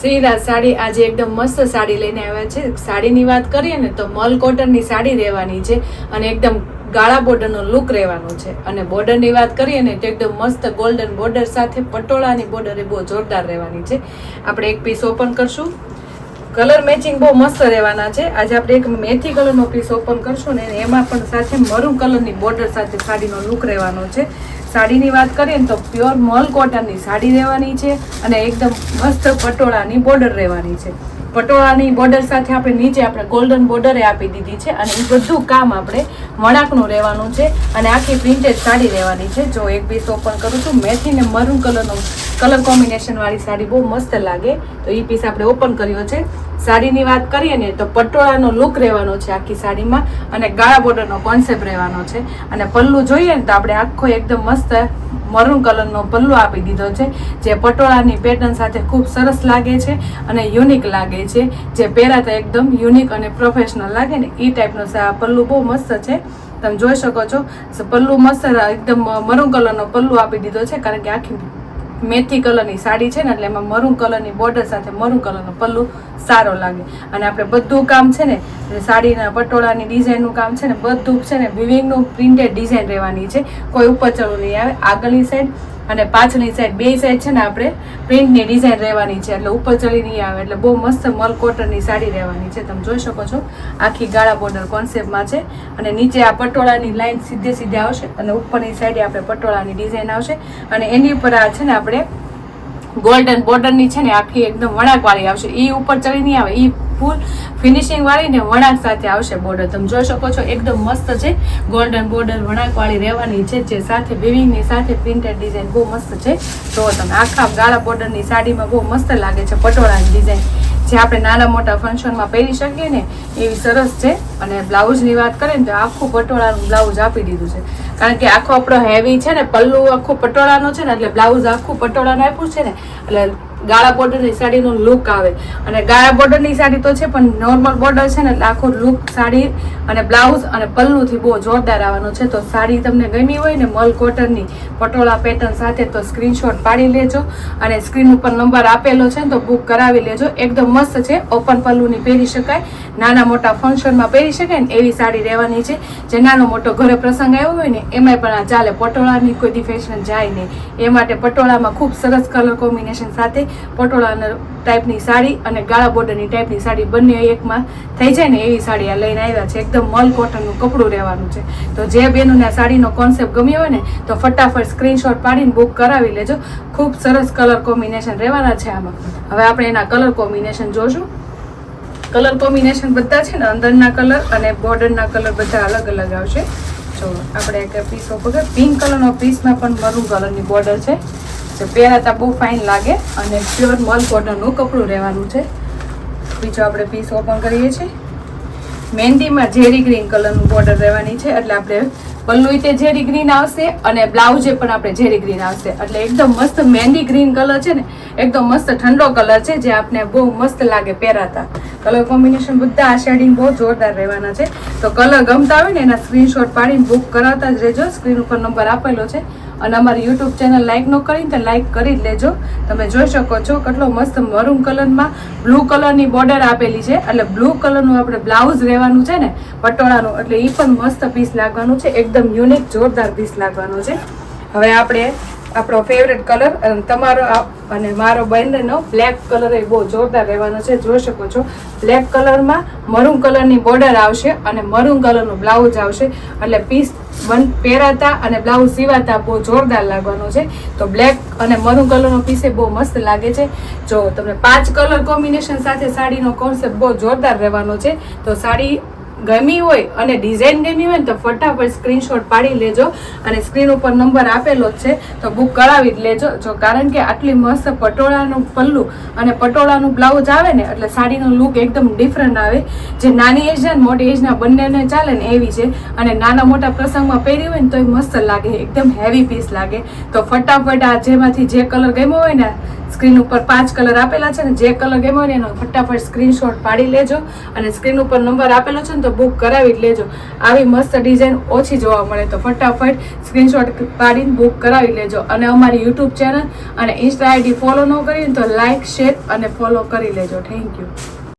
શ્રીરાજ સાડી આજે એકદમ મસ્ત સાડી લઈને આવ્યા છે. સાડીની વાત કરીએ ને તો મલ કોટનની સાડી રહેવાની છે અને એકદમ ગાળા બોર્ડરનો લુક રહેવાનો છે. અને બોર્ડરની વાત કરીએ ને તો એકદમ મસ્ત ગોલ્ડન બોર્ડર સાથે પટોળાની બોર્ડર એ બહુ જોરદાર રહેવાની છે. આપણે એક પીસ ઓપન કરશું. કલર મેચિંગ બહુ મસ્ત રહેવાના છે. આજે આપણે એક મેથી કલરનો પીસ ઓપન કરશું ને એમાં પણ સાથે મરૂન કલરની બોર્ડર સાથે સાડીનો લુક રહેવાનો છે. સાડીની વાત કરીએ ને તો પ્યોર મલ કોટનની સાડી રહેવાની છે અને એકદમ મસ્ત પટોળાની બોર્ડર રહેવાની છે. પટોળાની બોર્ડર સાથે આપણે નીચે આપણે ગોલ્ડન બોર્ડરે આપી દીધી છે અને એ બધું કામ આપણે વણાકનું રહેવાનું છે અને આખી પ્રિન્ટેડ સાડી રહેવાની છે. જો એક પીસ ઓપન કરું છું મેથી ને મરૂન કલરનો કલર કોમ્બિનેશનવાળી સાડી બહુ મસ્ત લાગે, તો એ પીસ આપણે ઓપન કર્યો છે. સાડીની વાત કરીએ ને, તો પટોળાનો લુક રહેવાનો છે આખી સાડીમાં અને ગાળા બોર્ડરનો કોન્સેપ્ટ રહેવાનો છે. અને પલ્લું જોઈએ ને, તો આપણે આખો એકદમ મસ્ત મરૂન કલરનો પલ્લુ આપી દીધો છે, જે પટોળાની પેટર્ન સાથે ખૂબ સરસ લાગે છે અને યુનિક લાગે છે. જે પહેરાતા એકદમ યુનિક અને પ્રોફેશનલ લાગે ને એ ટાઈપનો આ પલ્લુ બહુ મસ્ત છે. તમે જોઈ શકો છો. પલ્લુ મસ્ત, એકદમ મરૂન કલરનો પલ્લુ આપી દીધો છે, કારણ કે આખી મેથી કલરની સાડી છે ને, એટલે એમાં મરૂન કલરની બોર્ડર સાથે મરૂન કલરનો પલ્લું સારો લાગે. અને આપણે બધું કામ છે ને સાડીના પટોળાની ડિઝાઇનનું કામ છે ને, બધું છે ને વિવિંગનું પ્રિન્ટેડ ડિઝાઇન રહેવાની છે. કોઈ ઉપર ચડવું નહીં આવે. આગળની સાઈડ અને પાછળની સાઈડ બે સાઈડ છે ને આપણે પ્રિન્ટની ડિઝાઇન રહેવાની છે. એટલે ઉપર ચડી નહીં આવે. એટલે બહુ મસ્ત મલ કોટનની સાડી રહેવાની છે. તમે જોઈ શકો છો. આખી ગાળા બોર્ડર કોન્સેપ્ટમાં છે. અને નીચે આ પટોળાની લાઇન સીધે સીધે આવશે. અને ઉપરની સાઈડે આપણે પટોળાની ડિઝાઇન આવશે. અને એની ઉપર આ છે ને આપણે ગોલ્ડન બોર્ડરની છે ને આખી એકદમ વણાકવાળી આવશે. એ ઉપર ચડી નહીં આવે. એ ફૂલ ફિનિશિંગ વાળી ને વણાક સાથે આવશે બોર્ડર. તમે જોઈ શકો છો, એકદમ મસ્ત છે. ગોલ્ડન બોર્ડર વણાકવાળી રહેવાની છે, જે સાથે વિવિંગની સાથે પ્રિન્ટેડ ડિઝાઇન બહુ મસ્ત છે. તો તમે આખા ગાળા બોર્ડરની સાડીમાં બહુ મસ્ત લાગે છે, પટોળાની ડિઝાઇન જે આપણે નાના મોટા ફંક્શનમાં પહેરી શકીએ ને, એવી સરસ છે. અને બ્લાઉઝની વાત કરીએ ને, તો આખું પટોળાનું બ્લાઉઝ આપી દીધું છે. કારણ કે આખો આપણો હેવી છે ને, પલ્લુ આખું પટોળાનો છે ને, એટલે બ્લાઉઝ આખું પટોળાનું આપ્યું છે ને, એટલે ગાળા બોર્ડરની સાડીનો લુક આવે. અને ગાળા બોર્ડરની સાડી તો છે, પણ નોર્મલ બોર્ડર છે ને, એટલે આખો લુક સાડી અને બ્લાઉઝ અને પલ્લુથી બહુ જોરદાર આવવાનો છે. તો સાડી તમને ગમી હોય ને મલ કોટનની પટોળા પેટર્ન સાથે તો સ્ક્રીનશોટ પાડી લેજો. અને સ્ક્રીન ઉપર નંબર આપેલો છે તો બુક કરાવી લેજો. એકદમ મસ્ત છે ઓપન પલ્લુની પહેરી શકાય. નાના મોટા ફંક્શનમાં પહેરી શકાય ને, એવી સાડી રહેવાની છે. જે નાનો મોટો ઘરે પ્રસંગ આવ્યો હોય ને, એમાંય પણ આ ચાલે. પટોળાની કોઈ દી ફેશન જાય નહીં. એ માટે પટોળામાં ખૂબ સરસ કલર કોમ્બિનેશન સાથે પટોળાના ટાઈપની સાડી અને ગાળા બોર્ડરની ટાઈપની સાડી બંને એકમાં થઈ જાય ને એવી સાડી આ લઈને આવ્યા છે. એકદમ મલ કોટનનું કપડું રહેવાનું છે. તો જે બેનોને આ સાડીનો કોન્સેપ્ટ ગમ્યો હોય ને, તો ફટાફટ સ્ક્રીનશોટ પાડીને બુક કરાવી લેજો. ખૂબ સરસ કલર કોમ્બિનેશન રહેવાના છે આમાં. હવે આપણે એના કલર કોમ્બિનેશન જોશું. કલર કોમ્બિનેશન બધા છે ને, અંદરના કલર અને બોર્ડરના કલર બધા અલગ અલગ આવશે. જો, આપણે એક પીસ વગર પિંક કલરનો પીસમાં પણ મરૂન કલરની બોર્ડર છે. જે પહેરાતા બહુ ફાઇન લાગે અને પ્યોર મલ કોટનનું કપડું રહેવાનું છે. બીજો આપણે પીસ ઓપન કરીએ છીએ. મહેંદીમાં ઝેરી ગ્રીન કલરનું બોર્ડર રહેવાની છે, એટલે આપણે પલ્લુ તે ઝેરી ગ્રીન આવશે અને બ્લાઉઝે પણ આપણે ઝેરી ગ્રીન આવશે. એટલે એકદમ મસ્ત મહેંદી ગ્રીન કલર છે ને, એકદમ મસ્ત ઠંડો કલર છે, જે આપને બહુ મસ્ત લાગે પહેરાતા. કલર કોમ્બિનેશન બધા આ શેડિંગ બહુ જોરદાર રહેવાના છે. તો કલર ગમતા હોય ને એના સ્ક્રીનશોટ પાડીને બુક કરાવતા જ રહેજો. સ્ક્રીન ઉપર નંબર આપેલો છે. અને અમારી યુટ્યુબ ચેનલ લાઈક ન કરીને તો લાઈક કરી જ લેજો. તમે જોઈ શકો છો કેટલો મસ્ત મરૂન કલરમાં બ્લુ કલરની બોર્ડર આપેલી છે. એટલે બ્લુ કલરનું આપણે બ્લાઉઝ રહેવાનું છે ને, પટોળાનું. એટલે એ પણ મસ્ત પીસ લાગવાનું છે. એકદમ યુનિક જોરદાર પીસ લાગવાનો છે. હવે આપણે આપણો ફેવરેટ કલર તમારો અને મારો બંનેનો બ્લેક કલર એ બહુ જોરદાર રહેવાનો છે. જોઈ શકો છો. બ્લેક કલરમાં મરૂન કલરની બોર્ડર આવશે અને મરૂન કલરનું બ્લાઉઝ આવશે. એટલે પીસ બન પહેરાતા અને બ્લાઉઝ સીવાતા બહુ જોરદાર લાગવાનો છે. તો બ્લેક અને મરૂન કલરનો પીસે બહુ મસ્ત લાગે છે. જો તમને પાંચ કલર કોમ્બિનેશન સાથે સાડીનો કોન્સેપ્ટ બહુ જોરદાર રહેવાનો છે, તો સાડી ગમી હોય અને ડિઝાઇન ગમી હોય ને તો ફટાફટ સ્ક્રીનશોટ પાડી લેજો અને સ્ક્રીન ઉપર નંબર આપેલો જ છે, તો બુક કરાવી જ લેજો. જો કારણ કે આટલી મસ્ત પટોળાનું પલ્લું અને પટોળાનું બ્લાઉઝ આવે ને, એટલે સાડીનો લુક એકદમ ડિફરન્ટ આવે. જે નાની એજના ને મોટી એજના બંનેને ચાલે ને એવી છે. અને નાના મોટા પ્રસંગમાં પહેરી હોય ને તો એ મસ્ત લાગે, એકદમ હેવી પીસ લાગે. તો ફટાફટ આ જેમાંથી જે કલર ગમ્યો હોય ને સ્ક્રીન ઉપર પાંચ કલર આપેલા છે ને જે કલર ગમ્યો હોય એનો ફટાફટ સ્ક્રીનશોટ પાડી લેજો અને સ્ક્રીન ઉપર નંબર આપેલો છે ને તો બુક કરાવી લેજો. આવી મસ્ત ડિઝાઇન ઓછી જોવા મળે તો ફટાફટ સ્ક્રીનશોટ પાડીને બુક કરાવી લેજો. અને અમારી યુટ્યુબ ચેનલ અને ઇન્સ્ટા આઈડી ફોલો ન કરી તો લાઇક શેર અને ફોલો કરી લેજો. Thank you.